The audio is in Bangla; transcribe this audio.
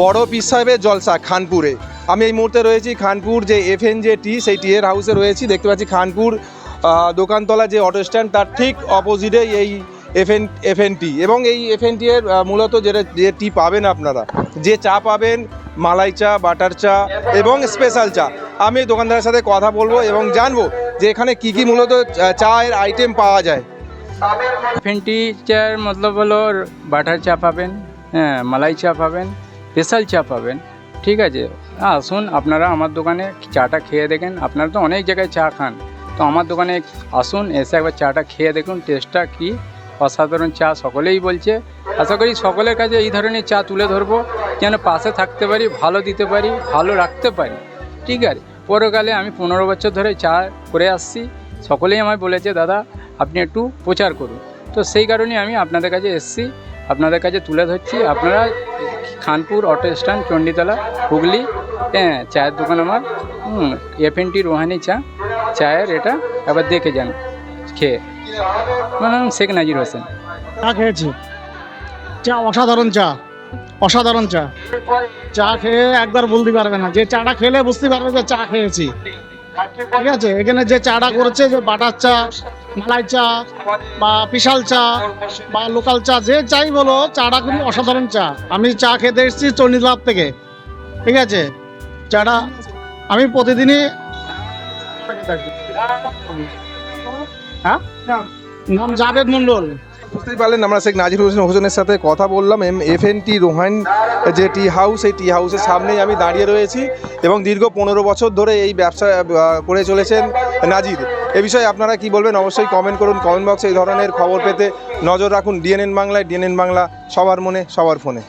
বড় পীর সাহেবের জলসা খানপুরে। আমি এই মুহূর্তে রয়েছি খানপুর যে এফএন যে টি সেই টি এর হাউসে রয়েছি। দেখতে পাচ্ছি খানপুর দোকানতলা যে অটো স্ট্যান্ড তার ঠিক অপোজিটে এই এফএন এফএন টি এবং এই এফএন টি এর মূলত যেটা, যে টি পাবেন আপনারা, যে চা পাবেন, মালাই চা, বাটার চা এবং স্পেশাল চা। আমি দোকানদারের সাথে কথা বলব এবং জানব যে এখানে কি কি মূলত চায়ের আইটেম পাওয়া যায়। ফেন্টি চার মতলব হলো বাটার চা পাবেন হ্যাঁ মালাই চা পাবেন স্পেশাল চা পাবেন। ঠিক আছে? আসুন, আপনারা আমার দোকানে চাটা খেয়ে দেখেন। আপনারা তো অনেক জায়গায় চা খান। তো আমার দোকানে আসুন, এসে একবার চাটা খেয়ে দেখুন, টেস্টটা কী? অসাধারণ চা সকলেই বলছে। আশা করি সকলের কাছে এই ধরনের চা তুলে ধরবো। যেন পাশে থাকতে পারি, ভালো দিতে পারি, ভালো রাখতে পারি। ঠিক আছে? পরকালে আমি পনেরো বছর ধরে চা করে আসছি। সকলেই আমায় বলেছে, দাদা, আপনি একটু প্রচার করুন। তো সেই কারণে আমি আপনাদের কাছে এসেছি। আপনাদের কাছে তুলে ধরছি। আপনারা খানপুর, অটো স্ট্যান্ড, চণ্ডীতলা, হুগলি। হ্যাঁ চায়ের দোকান আমার। এফ এন টি রোহানি চা। চায়ের এটা। একবার দেখে যান। খেয়ে। আমার নাম শেখ নাজির হোসেন। চা খেয়েছি। চা অসাধারণ চা। অসাধারণ চা। চা খেয়ে একবার বলতে পারবে না। যে চাটা খেলে বুঝতে পারবে যে চা খেয়েছি। ঠিক আছে? এখানে যে চাটা করেছে, যে বাটার চা মালাই চা বা বিশাল চা বা লোকাল চা, যে চাই বলো, চাটা খুবই অসাধারণ চা। আমি চা খেতে এসেছি চণ্ডীলাভ থেকে, ঠিক আছে? চাটা আমি প্রতিদিনই হ্যাঁ? নাম জাভেদ মন্ডল বুঝতেই পারলেন আমরা শেখ নাজির হোসেন হোসেনের সাথে কথা বললাম, M, F N T Rohan, যে টি হাউস, এই টি হাউসের সামনেই আমি দাঁড়িয়ে রয়েছি এবং দীর্ঘ পনেরো বছর ধরে এই ব্যবসা করে চলেছেন নাজির। এ বিষয়ে আপনারা কি বলবেন? অবশ্যই কমেন্ট করুন। কমেন্ট বক্সে এই ধরনের খবর পেতে নজর রাখুন। ডিএনএন বাংলায় ডিএনএন বাংলা সবার মনে, সবার ফোনে।